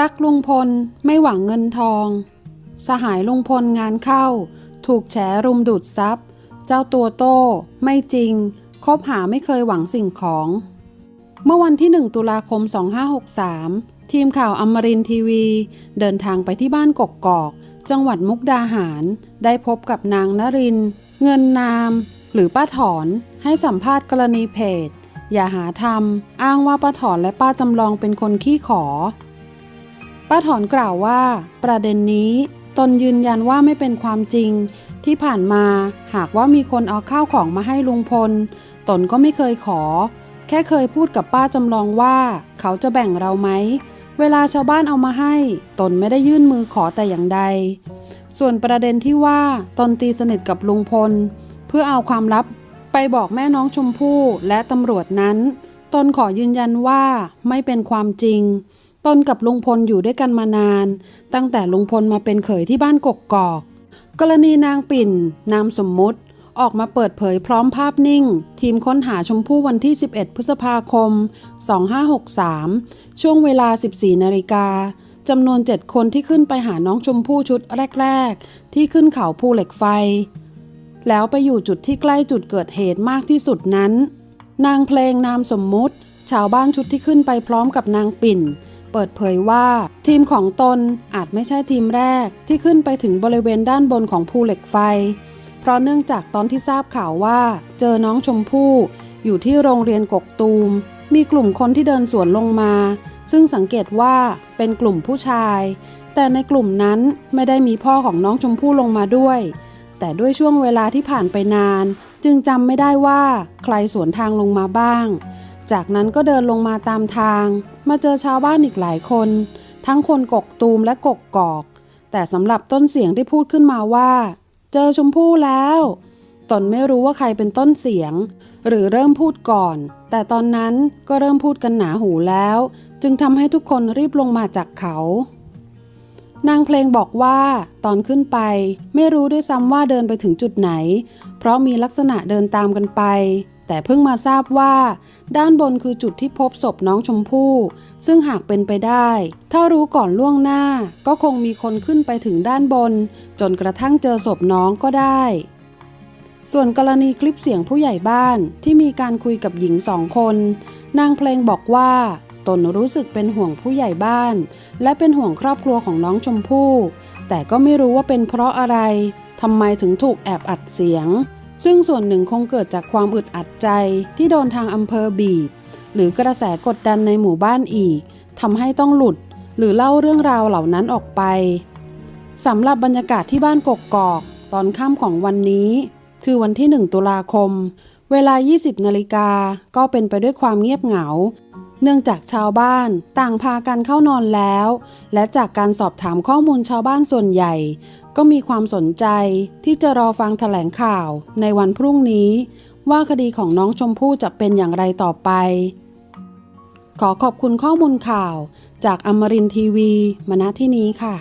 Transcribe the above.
รักลุงพลไม่หวังเงินทอง สหายลุงพลงานเข้า ถูกแฉรุมดูดซับเจ้าตัวโต้ ไม่จริง คบหาไม่เคยหวังสิ่งของ เมื่อวันที่ 1 ตุลาคม 2563 ทีมข่าวอมรินทีวี เดินทางไปที่บ้านกกกอก จังหวัดมุกดาหาร ได้พบกับนางนริน เงินนาม หรือป้าถอนให้สัมภาษณ์กรณีเพจ อย่าหาทำอ้างว่าป้าถอนและป้าจำลองเป็นคนขี้ขอ ป้าถอนกล่าวว่า ประเด็นนี้ตนยืนยันว่าไม่เป็นความจริง ที่ผ่านมาหากว่ามีคนเอาข้าวของมาให้ลุงพล ตนก็ไม่เคยขอ แค่เคยพูดกับป้าจำลองว่า เขาจะแบ่งเราไหม เวลาชาวบ้านเอามาให้ ตนไม่ได้ยื่นมือขอแต่อย่างใด ส่วนประเด็นที่ว่าตนตีสนิทกับลุงพล เพื่อเอาความลับไปบอกแม่น้องชมพู่และตำรวจนั้น ตนขอยืนยันว่าไม่เป็นความจริง ตนกับลุงพลอยู่ด้วยกันมานาน ตั้งแต่ลุงพลมาเป็นเขยที่บ้านกกกอก กรณีนางปิ่น นามสมมุติ ออกมาเปิดเผยพร้อมภาพนิ่ง ทีมค้นหาชมพู่วันที่ 11 พฤษภาคม 2563 ช่วงเวลา 14 นาฬิกาจำนวน 7 คนที่ขึ้นไปหาน้องชมพู่ชุดแรก ๆ ที่ขึ้นเขาภูเหล็กไฟ แล้วไปอยู่จุดที่ใกล้จุดเกิดเหตุมากที่สุดนั้น นางเพลงนามสมมุติ ชาวบ้านชุดที่ขึ้นไปพร้อมกับนางปิ่น เปิดเผยว่า ทีมของตนอาจไม่ใช่ทีมแรกที่ขึ้นไปถึงบริเวณด้านบนของภูเหล็กไฟ เพราะเนื่องจากตอนที่ทราบข่าวว่า เจอน้องชมพู่อยู่ที่โรงเรียนกกตูม มีกลุ่มคนที่เดินสวนลงมา ซึ่งสังเกตว่าเป็นกลุ่มผู้ชาย แต่ในกลุ่มนั้นไม่ได้มีพ่อของน้องชมพู่ลงมาด้วย แต่ด้วยช่วงเวลาที่ผ่านไปนาน จึงจำไม่ได้ว่าใครสวนทางลงมาบ้าง จากนั้นก็เดินลงมาตามทาง มาเจอชาวบ้านอีกหลายคน ทั้งคนกกตูมและกกกอก แต่สำหรับต้นเสียงที่พูดขึ้นมาว่า เจอชมพู่แล้ว ตนไม่รู้ว่าใครเป็นต้นเสียง หรือเริ่มพูดก่อน แต่ตอนนั้นก็เริ่มพูดกันหนาหูแล้ว จึงทำให้ทุกคนรีบลงมาจากเขา นางเพลงบอกว่า ตอนขึ้นไป ไม่รู้ด้วยซ้ำว่าเดินไปถึงจุดไหน เพราะมีลักษณะเดินตามกันไป แต่เพิ่งมาทราบว่า ด้านบนคือจุดที่พบศพน้องชมพู่ ซึ่งหากเป็นไปได้ ถ้ารู้ก่อนล่วงหน้า ก็คงมีคนขึ้นไปถึงด้านบน จนกระทั่งเจอศพน้องก็ได้ ส่วนกรณีคลิปเสียงผู้ใหญ่บ้านที่มีการคุยกับหญิงสองคน นางเพลงบอกว่าตนรู้สึกเป็นห่วงผู้ใหญ่บ้าน และเป็นห่วงครอบครัวของน้องชมพู่ แต่ก็ไม่รู้ว่าเป็นเพราะอะไรทำไมถึงถูกแอบอัดเสียง ซึ่งส่วนหนึ่งคงเกิดจากความอึดอัดใจที่โดนทางอำเภอบีบ หรือกระแสกดดันในหมู่บ้านอีกทำให้ต้องหลุด หรือเล่าเรื่องราวเหล่านั้นออกไปสำหรับบรรยากาศที่บ้านกกกอก ตอนค่ำของวันนี้ คือวันที่ 1 ตุลาคม เวลา 20 นาฬิกาก็เป็นไปด้วยความเงียบเหงา เนื่องจากชาวบ้านต่างพากันเข้านอนแล้ว และจากการสอบถามข้อมูลชาวบ้านส่วนใหญ่ ก็มีความสนใจที่จะรอฟังแถลงข่าวในวันพรุ่งนี้ ว่าคดีของน้องชมพู่จะเป็นอย่างไรต่อไป ขอขอบคุณข้อมูลข่าวจากอมรินทีวี มณที่นี้ค่ะ